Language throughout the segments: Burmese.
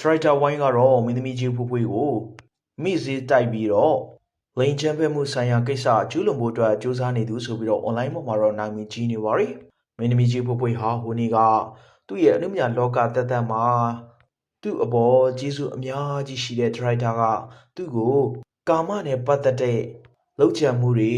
ထရိုက်တာဝိုင်းကတော့မင်းသမီးကြီးဖွေးဖွေးကိုမိစေးတိုက်ပြီးတော့လိန်ချမ်းဖက်မှုဆိုင်ရာကိစ္စကျူးလွန်ဖို့အတွက်စူးစမ်းနေသူဆိုပြီးတော့ online ပေါ်မှာတော့နာမည်ကြီးနေပါရီမင်းသမီးကြီးဖွေးဖွေးဟာဟိုနေ့ကသူ့ရဲ့အနုမြလောကတက်တက်မှာသူ့အပေါ်ကျေးဇူးအများကြီးရှိတဲ့ထရိုက်တာကသူ့ကိုကာမနဲ့ပတ်သက်တဲ့လောက်ချံမှုတွေ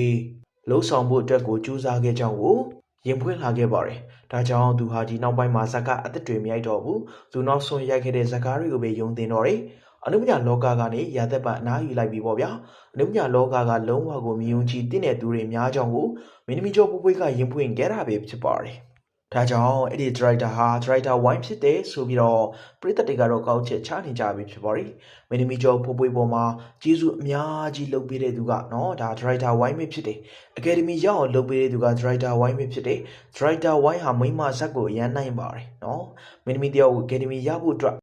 လှုပ်ဆောင်ဖို့အတွက်ကိုစူးစမ်းခဲ့ကြောင်းကို ရင်ဖွင့်လာခဲ့ပါတယ်ဒါကြောင့်သူဟာဒီနောက်ပိုင်းမှာဇက်ကအသက်တွေမရိုက်တော့ဘူးသူနောက်ဆုံးရိုက်ခဲ့တဲ့ဇက်ကားတွေကိုပဲယုံတင်တော့တယ်အနုမြလောကကနေရာသက်ပန်အနားယူလိုက်ပြီပေါ့ဗျာအနုမြလောကကလုံးဝကိုမြုံကြည့်တင်းတဲ့သူတွေများကြောင်းကိုမင်းသမီးကျော်ပွေးပွေးကရင်ဖွင့်ခဲ့တာပဲဖြစ်ပါတယ် ဒါကြောင့်အဲ့ဒီဒရိုက်တာဟာဒရိုက်တာဝိုင်းဖြစ်တယ်ဆိုပြီးတော့ပရိသတ်တွေကတော့ကောက်ချက်ချနေကြပြီဖြစ်ပါတယ်မင်းသမီးကျော်ပွေးပွေးပေါ်မှာကျေးဇူးအများကြီးလုပ်ပေးတဲ့သူကနော်ဒါဒရိုက်တာဝိုင်းပဲဖြစ်တယ်အကယ်ဒမီရောက်အောင်လုပ်ပေးတဲ့သူကဒရိုက်တာဝိုင်းပဲဖြစ်တယ်ဒရိုက်တာဝိုင်းဟာမိန်းမဇက်ကိုအရန်နိုင်ပါတယ်နော်မင်းသမီးတယောက်ကိုအကယ်ဒမီရဖို့အတွက်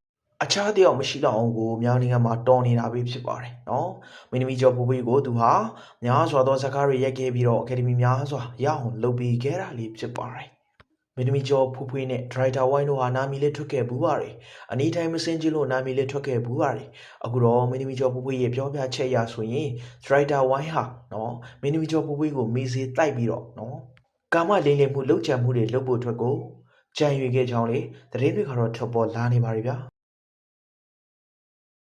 အခြားတယောက်မရှိတော့အောင်ကိုမြောင်းနိုင်ငံမှာတော်နေတာပဲဖြစ်ပါတယ်နော်မင်းသမီးကျော်ပွေးပွေးကိုသူဟာများစွာသောဇက်ကားတွေရိုက်ခဲ့ပြီးတော့အကယ်ဒမီများစွာရအောင်လုပ်ပေးခဲ့တာလေးဖြစ်ပါတယ် မင်းသမီးကျော်ဖူးဖွေးနဲ့ဒရိုက်တာဝိုင်းတို့ဟာနာမည်လေးထွက်ခဲ့ဘူးပါတယ်။အနီးတိုင်းမစင်းချင်းလို့နာမည်လေးထွက်ခဲ့ဘူးပါတယ်။အခုတော့မင်းသမီးကျော်ဖူးဖွေးရဲ့ပြောပြချက်အရဆိုရင်ဒရိုက်တာဝိုင်းဟာနော်မင်းသမီးကျော်ဖူးဖွေးကိုမေးစေတိုက်ပြီးတော့နော်ကာမလိမ့်လိမ့်မှုလှုပ်ချံမှုတွေလုပ်ဖို့အတွက်ကိုကြံရွေခဲ့ကြောင်းလေသတင်းတွေကတော့ထွက်ပေါ်လာနေပါပြီဗျာ။